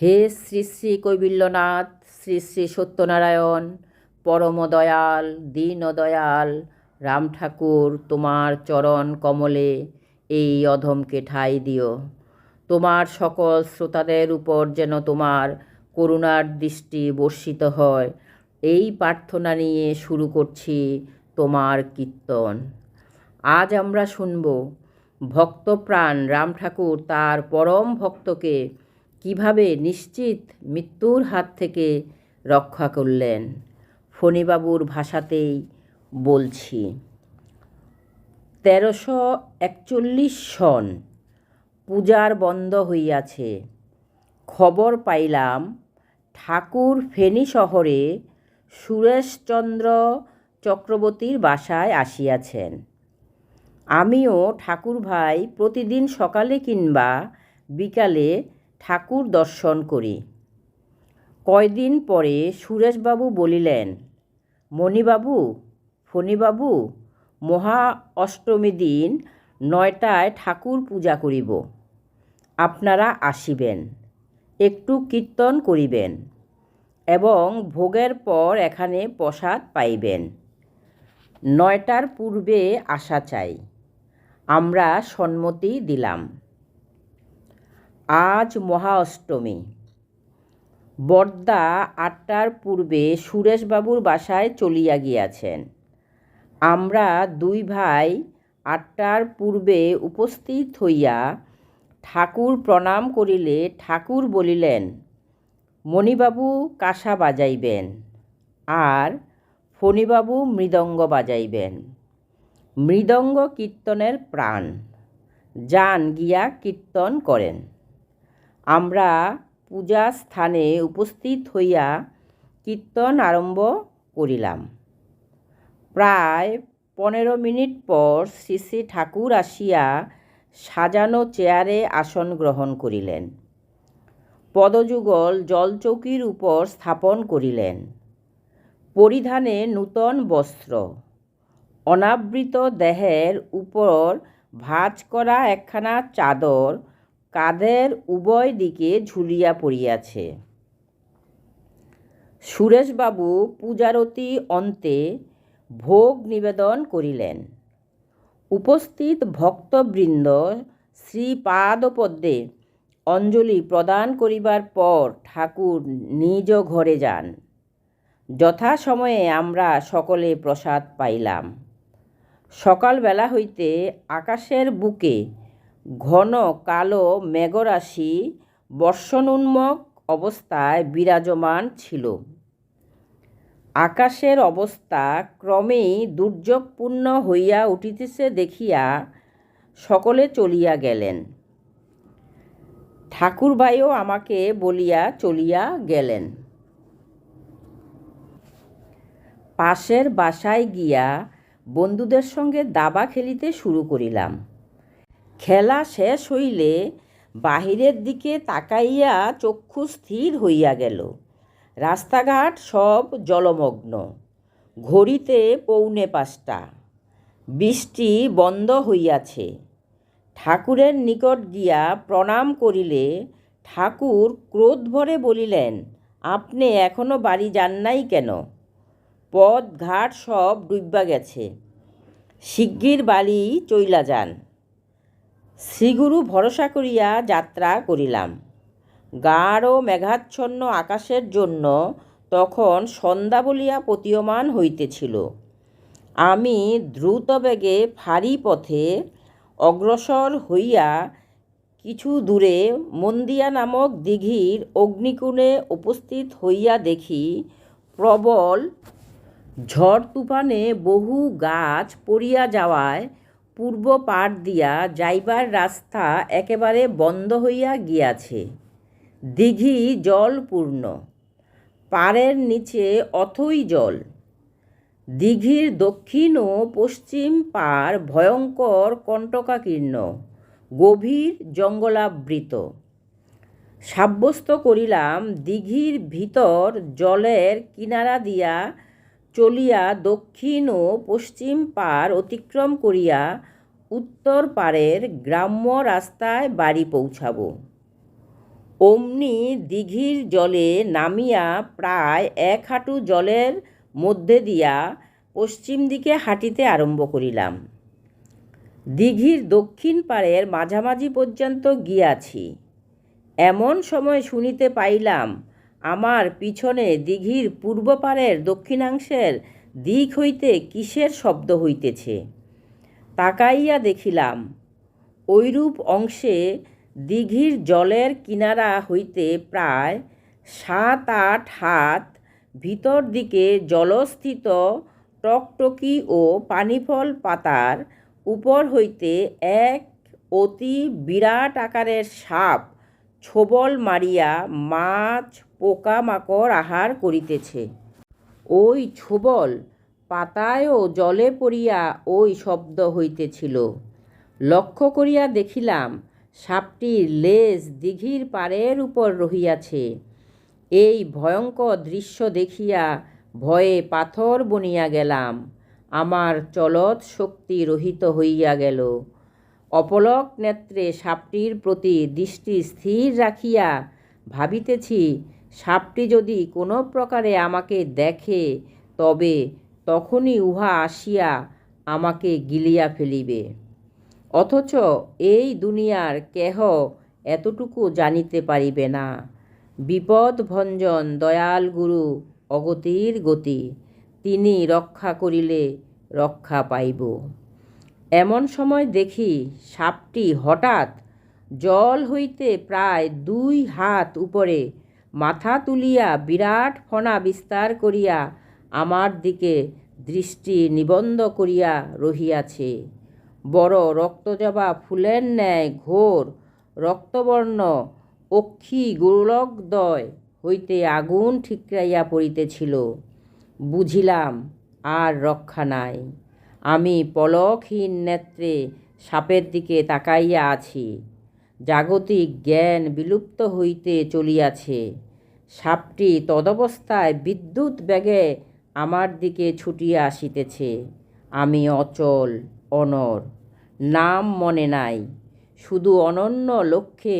হে শ্রী শ্রী কৈবল্যনাথ, শ্রী শ্রী সত্যনারায়ণ পরম দয়াল দীনদয়াল, রাম ঠাকুর, তোমার চরণ কমলে এই অধমকে ঠাঁই দিও। তোমার সকল শ্রোতাদের উপর যেন তোমার করুণার দৃষ্টি বর্ষিত হয়, এই প্রার্থনা নিয়ে শুরু করছি তোমার কীর্তন। আজ আমরা শুনব, ভক্তপ্রাণ রাম ঠাকুর তার পরম ভক্তকে কীভাবে নিশ্চিত মৃত্যুর হাত থেকে রক্ষা করলেন? ফণিবাবুর ভাষাতেই বলছি, তেরোশো একচল্লিশ সন পূজার বন্ধ হইয়াছে। খবর পাইলাম ঠাকুর ফেনী শহরে সুরেশচন্দ্র চক্রবর্তীর বাসায় আসিয়াছেন। আমিও ঠাকুর ভাই প্রতিদিন সকালে কিংবা বিকালে ঠাকুর দর্শন করি। কয়দিন পরে সুরেশবাবু বলিলেন, মণিবাবু, ফণিবাবু, মহা অষ্টমী দিন নয়টায় ঠাকুর পূজা করিব। আপনারা আসিবেন, একটু কীর্তন করিবেন এবং ভোগের পর এখানে প্রসাদ পাইবেন। নয়টার পূর্বে আসা চাই। আমরা সম্মতি দিলাম। আজ মহা অষ্টমী বর্দা আটটার পূর্বে সুরেশবাবুর বাসায় চলিয়া গিয়াছেন। আমরা দুই ভাই আটটার পূর্বে উপস্থিত হইয়া ঠাকুর প্রণাম করিলে ঠাকুর বলিলেন, মণিবাবু কাঁসা বাজাইবেন আর ফণিবাবু মৃদঙ্গ বাজাইবেন। মৃদঙ্গ কীর্তনের প্রাণ। যান গিয়া কীর্তন করেন। আমরা পূজা স্থানে উপস্থিত হইয়া কীর্তন আরম্ভ করিলাম। প্রায় পনেরো মিনিট পর শ্রী শ্রী ঠাকুর আসিয়া সাজানো চেয়ারে আসন গ্রহণ করিলেন। পদযুগল জলচৌকির উপর স্থাপন করিলেন। পরিধানে নূতন বস্ত্র। অনাবৃত দেহের উপর ভাঁজ করা একখানা চাদর কাঁধের উভয় দিকে ঝুলিয়া পড়িয়াছে। সুরেশবাবু পূজারতি অন্তে ভোগ নিবেদন করিলেন। উপস্থিত ভক্তবৃন্দ শ্রীপাদপদ্মে অঞ্জলি প্রদান করিবার পর ঠাকুর নিজ ঘরে যান। যথাসময়ে আমরা সকলে প্রসাদ পাইলাম। সকালবেলা হইতে আকাশের বুকে ঘন কালো মেঘরাশি বর্ষণোন্মুখ অবস্থায় বিরাজমান ছিল। আকাশের অবস্থা ক্রমেই দুর্যোগপূর্ণ হইয়া উঠিতেছে দেখিয়া সকলে চলিয়া গেলেন। ঠাকুরবাইও আমাকে বলিয়া চলিয়া গেলেন। পাশের বাসায় গিয়া বন্ধুদের সঙ্গে দাবা খেলিতে শুরু করিলাম। খেলা শেষ হইলে বাহিরের দিকে তাকাইয়া চক্ষু স্থির হইয়া গেল। রাস্তাঘাট সব জলমগ্ন। ঘড়িতে পৌনে পাঁচটা। বৃষ্টি বন্ধ হইয়াছে। ঠাকুরের নিকট গিয়া প্রণাম করিলে ঠাকুর ক্রোধ ভরে বলিলেন, আপনি এখনও বাড়ি যান নাই কেন? পথ ঘাট সব ডুববা গেছে। শিগগির বাড়ি চইলা যান। শ্রীগুরু ভরসা করিয়া যাত্রা করিলাম। গাঢ় মেঘাচ্ছন্ন আকাশের জন্য তখন সন্ধ্যা বলিয়া প্রতীয়মান হইতেছিল। আমি দ্রুতবেগে ফাঁড়ি পথে অগ্রসর হইয়া কিছু দূরে মন্দিয়া নামক দিঘির অগ্নিকুণে উপস্থিত হইয়া দেখি প্রবল ঝড় তুফানে বহু গাছ পড়িয়া যাওয়ায় পূর্ব পাড় দিয়া যাইবার রাস্তা একেবারে বন্ধ হইয়া গিয়াছে। দিঘি জলপূর্ণ পাড়ের নিচে অথই জল। দিঘির দক্ষিণ ও পশ্চিম পাড় ভয়ঙ্কর কণ্টকাকীর্ণ, গভীর জঙ্গলাবৃত। সাব্যস্ত করিলাম দিঘির ভিতর জলের কিনারা দিয়া চলিয়া দক্ষিণ ও পশ্চিম পার অতিক্রম করিয়া উত্তর পাড়ের গ্রাম্য রাস্তায় বাড়ি পৌঁছাব। অমনি দিঘির জলে নামিয়া প্রায় এক হাঁটু জলের মধ্যে দিয়া পশ্চিম দিকে হাঁটিতে আরম্ভ করিলাম। দিঘির দক্ষিণ পাড়ের মাঝামাঝি পর্যন্ত গিয়াছি। এমন সময় শুনিতে পাইলাম আমার পিছনে দিঘির পূর্ব পাড়ের দক্ষিণাংশের দিক হইতে কিসের শব্দ হইতেছে? তাকাইয়া দেখিলাম, ঐরূপ অংশে দিঘির জলের কিনারা হইতে প্রায় সাত আট হাত ভিতর দিকে জলস্থিত টকটকি ও পানিফল পাতার উপর হইতে এক অতি বিরাট আকারের সাপ ছোবল মারিয়া মাছ পোকামাকড় আহার করিতেছে। ওই ছোবল পাতায় ও জলে পড়িয়া ওই শব্দ হইতেছিল। লক্ষ্য করিয়া দেখিলাম সাপটির লেজ দিঘির পাড়ের উপর রহিয়াছে। এই ভয়ঙ্কর দৃশ্য দেখিয়া ভয়ে পাথর বনিয়া গেলাম। আমার চলত শক্তি রহিত হইয়া গেল। অপলক নেত্রে সাপটির প্রতি দৃষ্টি স্থির রাখিয়া ভাবিতেছি, সাপটি যদি কোনো প্রকারে আমাকে দেখে, তবে তখনই উহা আসিয়া আমাকে গিলিয়া ফেলিবে। অথচ এই দুনিয়ার কেহ এতটুকু জানিতে পারিবে না। বিপদ ভঞ্জন দয়াল গুরু অগতির গতি, তিনি রক্ষা করিলে রক্ষা পাইব। এমন সময় দেখি সাপটি হঠাৎ জল হইতে প্রায় দুই হাত উপরে মাথা তুলিয়া বিরাট ফণা বিস্তার করিয়া আমার দিকে দৃষ্টি নিবন্ধ করিয়া রহিয়াছে। বড় রক্তজবা ফুলের ন্যায় ঘোর রক্তবর্ণ অক্ষী গোলকদয় হইতে আগুন ঠিকরাইয়া পড়িতেছিল। বুঝিলাম, আর রক্ষা নাই। আমি পলকহীন নেত্রে সাপের দিকে তাকাইয়া আছি। জাগতিক জ্ঞান বিলুপ্ত হইতে চলিয়াছে। সাপটি তদবস্থায় বিদ্যুৎ বেগে আমার দিকে ছুটিয়া আসিতেছে। আমি অচল, অনর, নাম মনে নাই, শুধু অনন্য লক্ষ্যে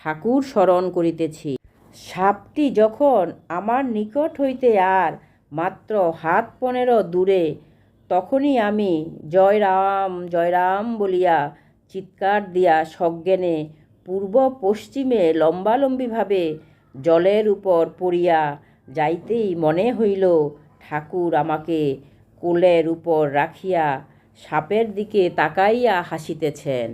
ঠাকুর স্মরণ করিতেছি। সাপটি যখন আমার নিকট হইতে আর মাত্র হাত পনেরো দূরে তখনই আমি জয় রাম জয় রাম বলিয়া চিৎকার দিয়া সজ্ঞানে পূর্ব পশ্চিমে লম্বালম্বিভাবে জলের উপর পড়িয়া যাইতেই মনে হইল, ঠাকুর আমাকে কোলের উপর রাখিয়া সাপের দিকে তাকাইয়া হাসিতেছেন।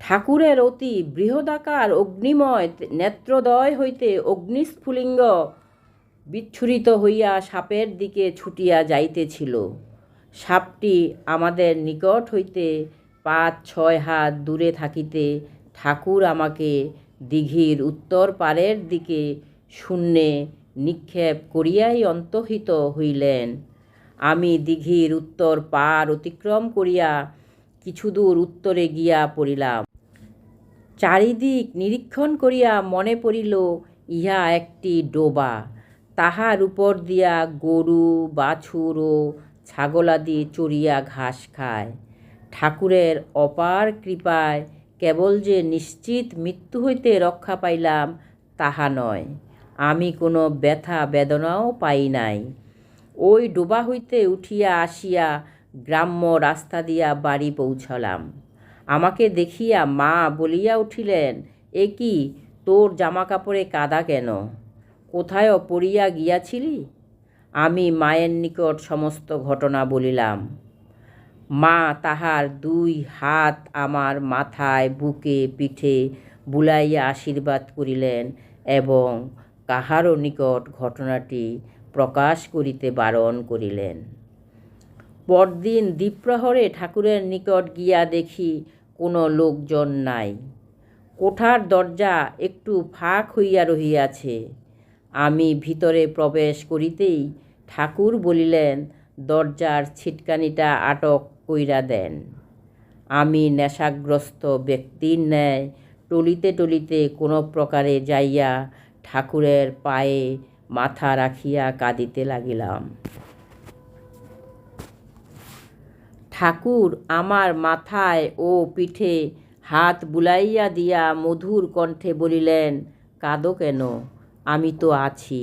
ঠাকুরের অতি বৃহদাকার অগ্নিময় নেত্রদয় হইতে অগ্নিস্ফুলিঙ্গ বিচ্ছুরিত হইয়া সাপের দিকে ছুটিয়া যাইতেছিল। সাপটি আমাদের নিকট হইতে পাঁচ, ছয় হাত দূরে থাকিতে ঠাকুর আমাকে দিঘির উত্তর পারের দিকে শূন্যে নিক্ষেপ করিয়াই অন্তহিত হইলেন। আমি দিঘির উত্তর পার অতিক্রম করিয়া কিছু দূর উত্তরে গিয়া পড়িলাম। চারিদিক নিরীক্ষণ করিয়া মনে পড়িল, ইহা একটি ডোবা। তাহার উপর দিয়া গরু, বাছুর ও ছাগলাদি চড়িয়া ঘাস খায়। ঠাকুরের অপার কৃপায় কেবল যে নিশ্চিত মৃত্যু হইতে রক্ষা পাইলাম, তাহা নয়। আমি কোনো ব্যথা বেদনাও পাই নাই। ওই ডোবা হইতে উঠিয়া আসিয়া গ্রাম্য রাস্তা দিয়া বাড়ি পৌঁছলাম। আমাকে দেখিয়া মা বলিয়া উঠিলেন, এ কি, তোর জামা কাপড়ে কাদা কেন? কোথায় পড়িয়া গিয়াছিলি? আমি মায়ের নিকট সমস্ত ঘটনা বলিলাম। মা তাহার দুই হাত আমার মাথায় বুকে পিঠে বুলাইয়া আশীর্বাদ করিলেন এবং কাহারও নিকট ঘটনাটি প্রকাশ করিতে বারণ করিলেন। পরদিন দ্বীপ্রহরে ঠাকুরের নিকট গিয়া দেখি কোনো লোকজন নাই। কোঠার দরজা একটু ফাঁক হইয়া রহিয়াছে। আমি ভিতরে প্রবেশ করিতেই ঠাকুর বলিলেন, দরজার ছিটকানিটা আটক কইরা দেন। আমি নেশাগ্রস্ত ব্যক্তির ন্যায় টলিতে টলিতে কোনো প্রকারে যাইয়া ঠাকুরের পায়ে মাথা রাখিয়া কাঁদিতে লাগিলাম। ঠাকুর আমার মাথায় ও পিঠে হাত বুলাইয়া দিয়া মধুর কণ্ঠে বলিলেন, কাঁদো কেন? আমি তো আছি,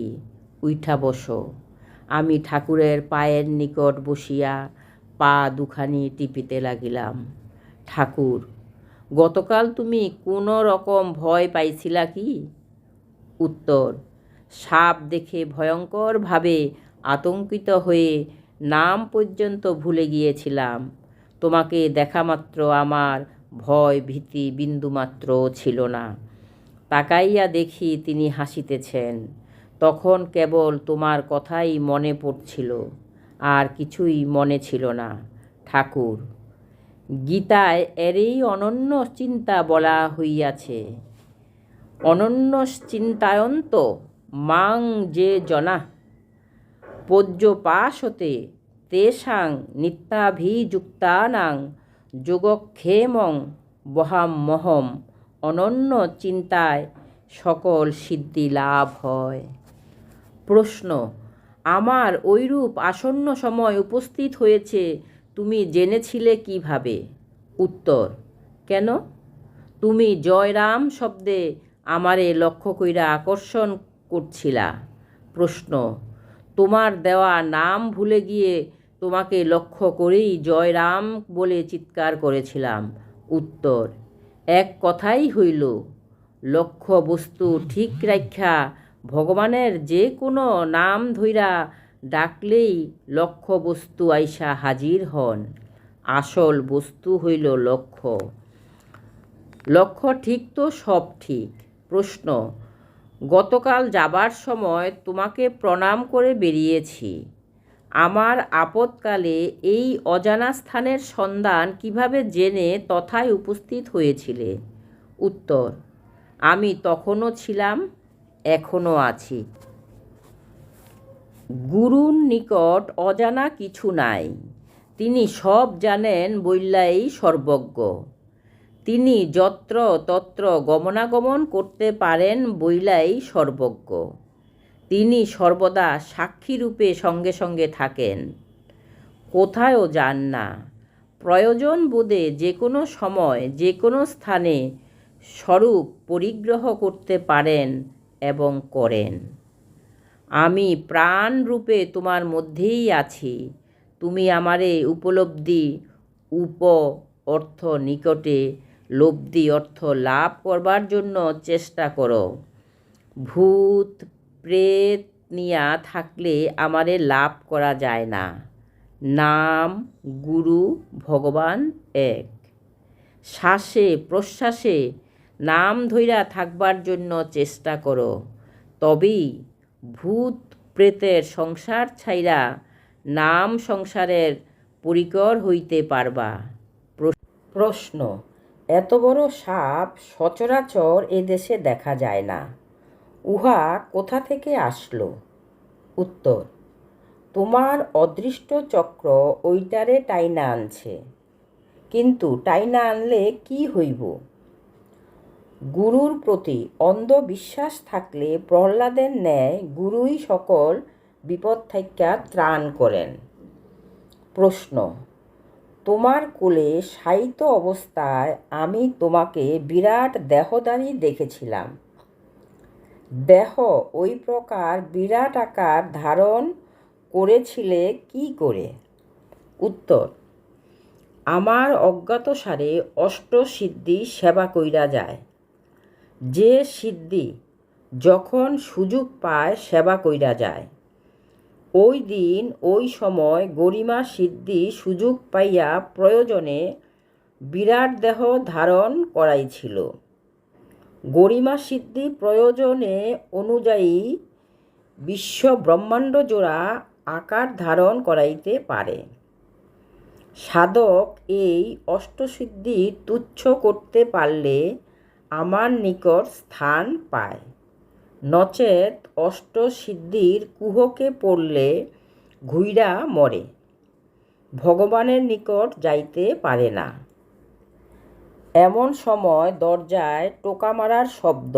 উইঠা বসো। আমি ঠাকুরের পায়ের নিকট বসিয়া পা দুখানি টিপিতে লাগিলাম। ঠাকুর, গতকাল তুমি কোনো রকম ভয় পাইছিলা কি? উত্তর, সাপ দেখে ভয়ঙ্করভাবে আতঙ্কিত হয়ে নাম পর্যন্ত ভুলে গিয়েছিলাম। তোমাকে দেখামাত্র আমার ভয় ভীতি বিন্দুমাত্র ছিল না। তাকাইয়া দেখি তিনি হাসিতেছেন। তখন কেবল তোমার কথাই মনে পড়ছিল, আর কিছুই মনে ছিল না। ঠাকুর, গীতায় এরই অনন্য চিন্তা বলা হইয়াছে। অনন্য চিন্তায়ন্ত মাং যে জনা, পর্যপাশতে তেষাং নিত্যাভিযুক্তানাং যোগক্ষেমং বহামহম অনন্য চিন্তায় সকল সিদ্ধি লাভ হয়। প্রশ্ন, আমার ঐরূপ আসন্ন সময় উপস্থিত হয়েছে, তুমি জেনেছিলে কীভাবে? উত্তর, কেন? তুমি জয়রাম শব্দে আমারে লক্ষ্য কইরা আকর্ষণ করছিলা। প্রশ্ন, তোমার দেওয়া নাম ভুলে গিয়ে তোমাকে লক্ষ্য করেই জয়রাম বলে চিৎকার করেছিলাম। উত্তর এক কথাই হইল লক্ষ্য বস্তু ঠিক রাখা ভগবানের যে কোনো নাম ধইরা ডাকলেই লক্ষ্য বস্তু আইসা হাজির হন। আসল বস্তু হইল লক্ষ্য। লক্ষ্য ঠিক তো সব ঠিক। প্রশ্ন, গতকাল যাবার সময় তোমাকে প্রণাম করে বেরিয়েছি। আমার আপদকালে এই অজানা স্থানের সন্ধান কীভাবে জেনে তথায় উপস্থিত হয়েছিলে? উত্তর, আমি তখনও ছিলাম, এখনও আছি। গুরুর নিকট অজানা কিছু নাই। তিনি সব জানেন বইল্লাই সর্বজ্ঞ। তিনি যত্র তত্র গমনাগমন করতে পারেন বইলাই সর্বজ্ঞ। তিনি সর্বদা সাক্ষীরূপে সঙ্গে সঙ্গে থাকেন। কোথায়ও যান না। প্রয়োজন বোধে যে কোনো সময়, যে কোনো স্থানে স্বরূপ পরিগ্রহ করতে পারেন এবং করেন। আমি প্রাণ রূপে তোমার মধ্যেই আছি। তুমি আমারে উপলব্ধি, উপ অর্থ নিকটে লব্ধি অর্থ লাভ করবার জন্য চেষ্টা করো। ভূত প্রেত নিয়া থাকলে আমারে লাভ করা যায় না। নাম, গুরু, ভগবান এক। শ্বাসে, প্রশ্বাসে নাম ধইরা থাকবার জন্য চেষ্টা করো। তবেই ভূত প্রেতের সংসার ছাইরা নাম সংসারের পরিকর হইতে পারবা। প্রশ্ন এত বড় সাপ সচরাচর এদেশে দেখা যায় না। উহা কোথা থেকে আসলো? উত্তর, তোমার অদৃষ্ট চক্র ওইটারে টাইনা আনছে। কিন্তু টাইনা আনলে কি হইব? গুরুর প্রতি অন্ধবিশ্বাস থাকলে প্রহ্লাদের ন্যায় গুরুই সকল বিপদ থেকে ত্রাণ করেন। প্রশ্ন, তোমার কোলে সাহিত্য অবস্থায় আমি তোমাকে বিরাট দেহদারি দেখেছিলাম। দেহ ওই প্রকার বিরাট আকার ধারণ করেছিলে কি করে? উত্তর, আমার অজ্ঞাতসারে অষ্টসিদ্ধি সেবা কইরা যায়। যে সিদ্ধি যখন সুযোগ পায় সেবা কইরা যায়। ওই দিন, ওই সময় গরিমা সিদ্ধি সুযোগ পাইয়া প্রয়োজনে বিরাট দেহ ধারণ করাইছিল। গরিমা সিদ্ধি প্রয়োজনে অনুযায়ী বিশ্ব ব্রহ্মাণ্ড জোড়া আকার ধারণ করাইতে পারে। সাধক এই অষ্টসিদ্ধি তুচ্ছ করতে পারলে আমার নিকট স্থান পায়। নচেত অষ্টসিদ্ধির কুহকে পড়লে ঘুইরা মরে। ভগবানের নিকট যাইতে পারে না। এমন সময় দরজায় টোকা মারার শব্দ।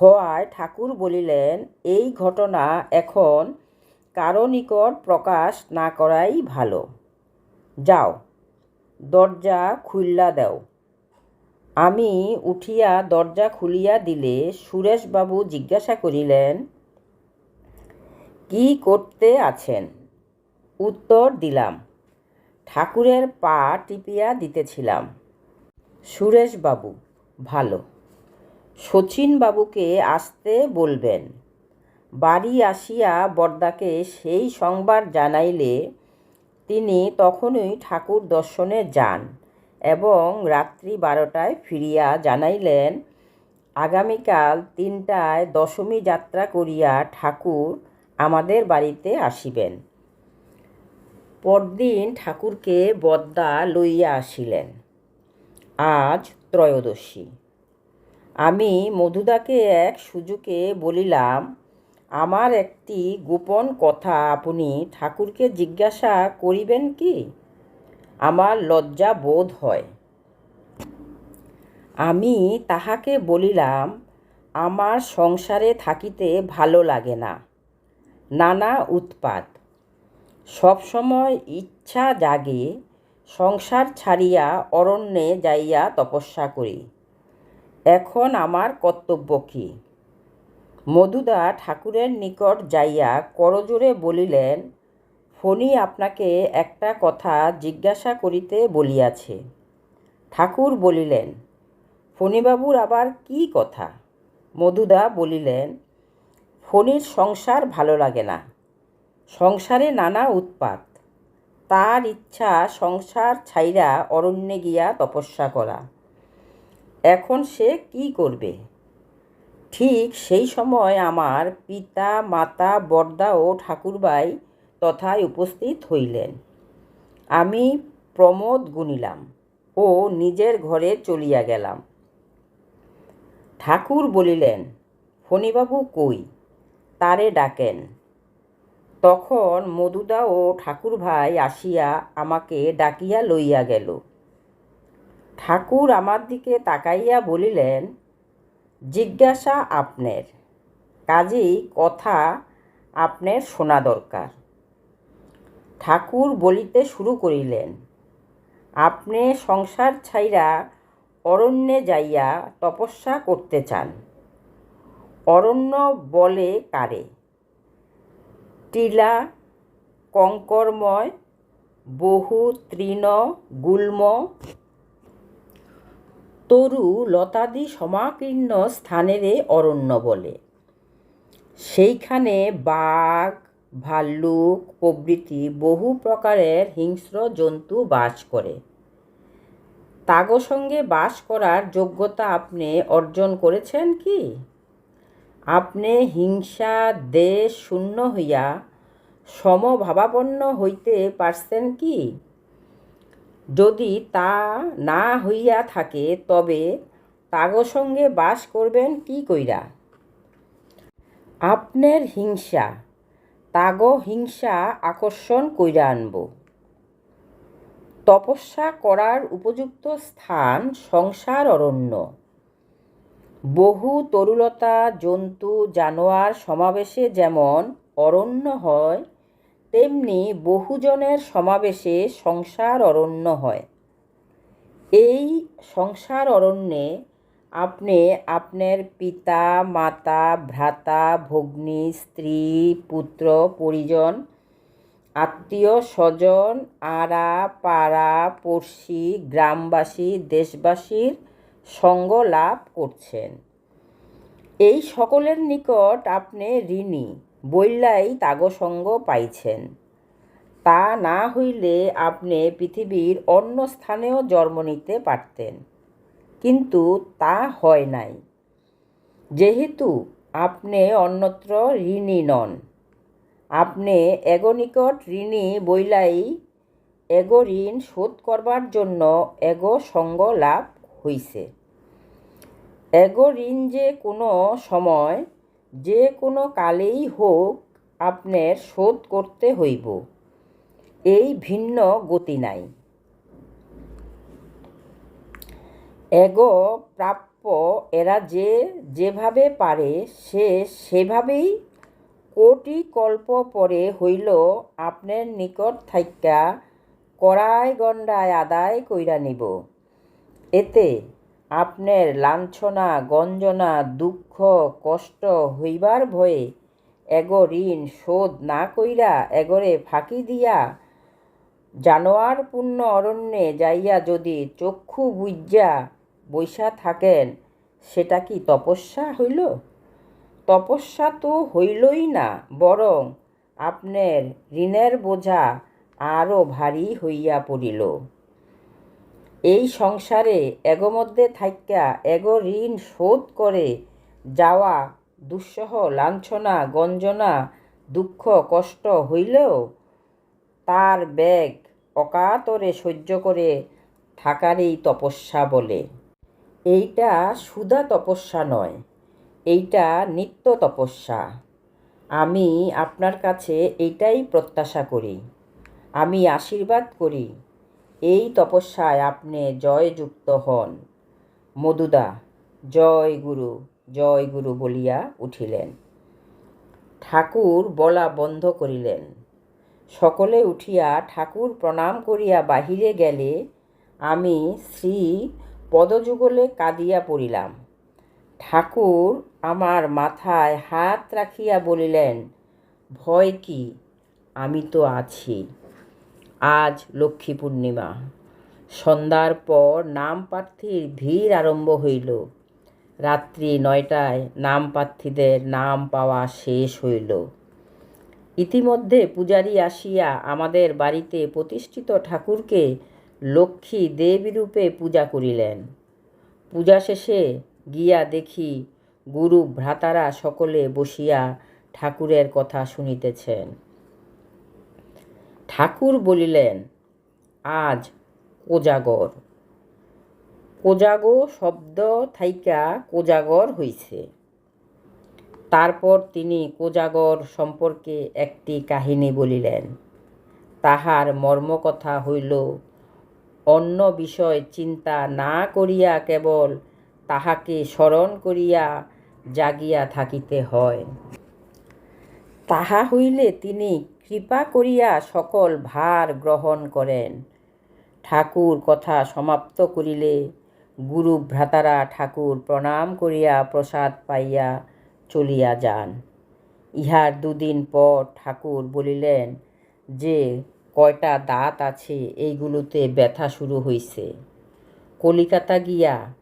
হওয়ায় ঠাকুর বলিলেন, এই ঘটনা এখন কারও নিকট প্রকাশ না করাই ভালো। যাও, দরজা খুল্লা দেও। আমি উঠিয়া দরজা খুলিয়া দিলে সুরেশবাবু জিজ্ঞাসা করিলেন, কি করতে আছেন? উত্তর দিলাম, ঠাকুরের পা টিপিয়া দিতেছিলাম। সুরেশবাবু, ভালো। শচীনবাবুকে আসতে বলবেন। বাড়ি আসিয়া বরদাকে সেই সংবাদ জানাইলে তিনি তখনই ঠাকুর দর্শনে যান এবং রাত্রি বারোটায় ফিরিয়া জানাইলেন, আগামীকাল তিনটায় দশমী যাত্রা করিয়া ঠাকুর আমাদের বাড়িতে আসিবেন। পরদিন ঠাকুরকে বদ্দা লইয়া আসিলেন। আজ ত্রয়োদশী। আমি মধুদাকে এক সুযোগে বলিলাম, আমার একটি গোপন কথা আপনি ঠাকুরকে জিজ্ঞাসা করিবেন কি? আমার লজ্জা বোধ হয়। আমি তাহাকে বলিলাম, আমার সংসারে থাকিতে ভালো লাগে না, নানা উৎপাত। সবসময় ইচ্ছা জাগে সংসার ছাড়িয়া অরণ্যে যাইয়া তপস্যা করি। এখন আমার কর্তব্য কী? মধুদা ঠাকুরের নিকট যাইয়া করজোরে বলিলেন, ফণি আপনাকে একটা কথা জিজ্ঞাসা করিতে বলিয়াছে। ঠাকুর বলিলেন, ফণিবাবুর আবার কি কথা? মধুদা বলিলেন, ফণির সংসার ভালো লাগে না। সংসারে নানা উৎপাত। তার ইচ্ছা সংসার ছাইরা অরণ্যে গিয়া তপস্যা করা। এখন সে কি করবে? ঠিক সেই সময় আমার পিতা, মাতা বর্দা ও ঠাকুরবাই তথায় উপস্থিত হইলেন। আমি প্রমোদ গুনিলাম ও নিজের ঘরে চলিয়া গেলাম। ঠাকুর বলিলেন, ফণিবাবু কই? তারে ডাকেন। তখন মধুদা ও ঠাকুর ভাই আসিয়া আমাকে ডাকিয়া লইয়া গেল। ঠাকুর আমার দিকে তাকাইয়া বলিলেন, জিজ্ঞাসা আপনার, কাজেই কথা আপনার শোনা দরকার। ঠাকুর বলিতে শুরু করিলেন, আপনি সংসার ছাইরা অরণ্যে যাইয়া তপস্যা করতে চান। অরণ্য বলে কারে? টিলা কঙ্করময়, বহু, তৃণ, গুল্ম। তরু, লতাদি, সমাকীর্ণ স্থানেরে অরণ্য বলে। সেইখানে বাঘ, ভাল্লুক, প্রভৃতি বহু প্রকারের হিংস্র জন্তু বাস করে। তাগো সঙ্গে বাস করার যোগ্যতা আপনি অর্জন করেছেন কি? আপনি হিংসা, দেশ শূন্য হইয়া সমভাবাপন্ন হইতে পারছেন কি? যদি তা না হইয়া থাকে, তবে তাগো সঙ্গে বাস করবেন কি কইরা? আপনার হিংসা তাগ হিংসা আকর্ষণ কইরা আনব। তপস্যা করার উপযুক্ত স্থান সংসার অরণ্য। বহু তরুলতা জন্তু জানোয়ার সমাবেশে যেমন অরণ্য হয়, তেমনি বহুজনের সমাবেশে সংসার অরণ্য হয়। এই সংসার অরণ্যে আপনি আপনার পিতা, মাতা, ভ্রাতা, ভগ্নী, স্ত্রী, পুত্র, পরিজন, আত্মীয়, স্বজন আড়া পাড়া, পড়শি, গ্রামবাসী, দেশবাসীর সঙ্গ লাভ করছেন। এই সকলের নিকট আপনি ঋণী বইলাই তাগসঙ্গ পাইছেন। তা না হইলে আপনি পৃথিবীর অন্য স্থানেও জন্ম নিতে পারতেন। কিন্তু তা হয় নাই। যেহেতু আপনি অন্যত্র ঋণী নন, আপনি এগো নিকট ঋণী বইলাই এগো ঋণ শোধ করবার জন্য এগো সঙ্গ লাভ হইছে। ঋণ যে কোনো সময়, যে কোনো কালেই হোক আপনার শোধ করতে হইব। এই ভিন্ন গতি নাই। এগো প্রাপ্য এরা যে যেভাবে পারে, সে সেভাবেই কোটি কল্প পরে হইল আপনার নিকট থাইকা কড়াই গন্ডায় আদায় কইরা নিব। এতে আপনার লাঞ্ছনা, গঞ্জনা, দুঃখ, কষ্ট হইবার ভয়ে এগো ঋণ শোধ না কইরা এগরে ফাঁকি দিয়া জানোয়ার পূর্ণ অরণ্যে যাইয়া যদি চক্ষু বুইজ্জা বৈশা থাকেন, সেটা কি তপস্যা হইল? তপস্যা তো হইলই না, বরং আপনার ঋণের বোঝা আরও ভারী হইয়া পড়িল। এই সংসারে এগো মধ্যে থাইকা এগো ঋণ শোধ করে যাওয়া দুঃসহ, লাঞ্ছনা, গঞ্জনা, দুঃখ, কষ্ট হইলেও তার ব্যাগ অকাতরে সহ্য করে থাকারই তপস্যা বলে। এইটা সুদা তপস্যা নয়, এইটা নিত্য তপস্যা। আমি আপনার কাছে এইটাই প্রত্যাশা করি। আমি আশীর্বাদ করি। এই তপস্যায় আপনি জয়যুক্ত হন। মধুদা, জয় গুরু জয় গুরু বলিয়া উঠিলেন। ঠাকুর বলা বন্ধ করিলেন। সকলে উঠিয়া ঠাকুর প্রণাম করিয়া বাহিরে গেলে আমি শ্রী পদযুগলে কাঁদিয়া পড়িলাম। ঠাকুর আমার মাথায় হাত রাখিয়া বলিলেন, ভয় কি? আমি তো আছি। আজ লক্ষ্মী পূর্ণিমা। সন্ধ্যার পর নাম প্রার্থীর ভিড় আরম্ভ হইল। রাত্রি নয়টায় নাম প্রার্থীদের নাম পাওয়া শেষ হইল। ইতিমধ্যে পূজারী আসিয়া আমাদের বাড়িতে প্রতিষ্ঠিত ঠাকুরকে লক্ষ্মী দেবীরূপে পূজা করিলেন। পূজা শেষে গিয়া দেখি গুরু ভ্রাতারা সকলে বসিয়া ঠাকুরের কথা শুনিতেছেন। ঠাকুর বলিলেন, আজ কোজাগর। কোজাগো শব্দ থাইকা কোজাগর হইছে। তারপর তিনি কোজাগর সম্পর্কে একটি কাহিনী বলিলেন। তাহার মর্মকথা হইল, অন্য বিষয় চিন্তা না করিয়া কেবল তাহাকে স্মরণ করিয়া জাগিয়া থাকিতে হয়। তাহা হইলে তিনি কৃপা করিয়া সকল ভার গ্রহণ করেন। ঠাকুর কথা সমাপ্ত করিলে গুরু ভ্রাতারা ঠাকুর প্রণাম করিয়া প্রসাদ পাইয়া চলিয়া যান। ইহার দুদিন পর ঠাকুর বলিলেন, যে কয়টা দাঁত আছে এইগুলোতে ব্যথা শুরু হইছে। কলিকাতা গিয়া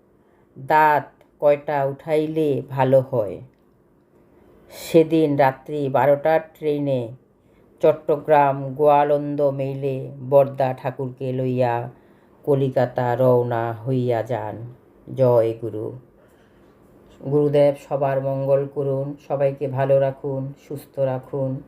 দাঁত কয়টা উঠাইলে ভালো হয়? সেদিন রাত্রি বারোটার ট্রেনে চট্টগ্রাম গোয়ালন্দ মেইলে বর্দা ঠাকুরকে লইয়া কলিকাতা রওনা হইয়া যান। জয় গুরু। গুরুদেব সবার মঙ্গল করুন, সবাইকে ভালো রাখুন, সুস্থ রাখুন।